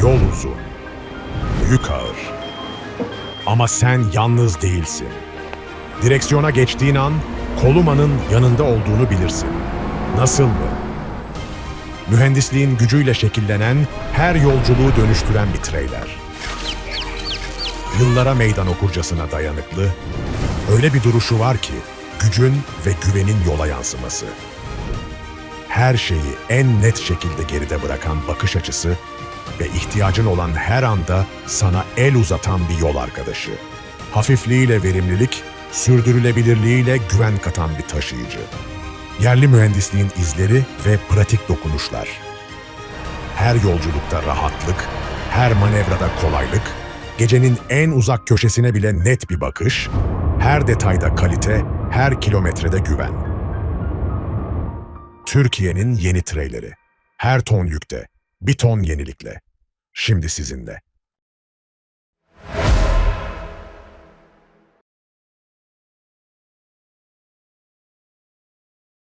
Yol uzun. Yük ağır. Ama sen yalnız değilsin. Direksiyona geçtiğin an Koluma'nın yanında olduğunu bilirsin. Nasıl mı? Mühendisliğin gücüyle şekillenen, her yolculuğu dönüştüren bir treyler. Yıllara meydan okurcasına dayanıklı, öyle bir duruşu var ki gücün ve güvenin yola yansıması. Her şeyi en net şekilde geride bırakan bakış açısı ve ihtiyacın olan her anda sana el uzatan bir yol arkadaşı. Hafifliğiyle verimlilik, sürdürülebilirliğiyle güven katan bir taşıyıcı. Yerli mühendisliğin izleri ve pratik dokunuşlar. Her yolculukta rahatlık, her manevrada kolaylık, gecenin en uzak köşesine bile net bir bakış, her detayda kalite, her kilometrede güven. Türkiye'nin yeni treyleri. Her ton yükte, bir ton yenilikle. Şimdi sizinle.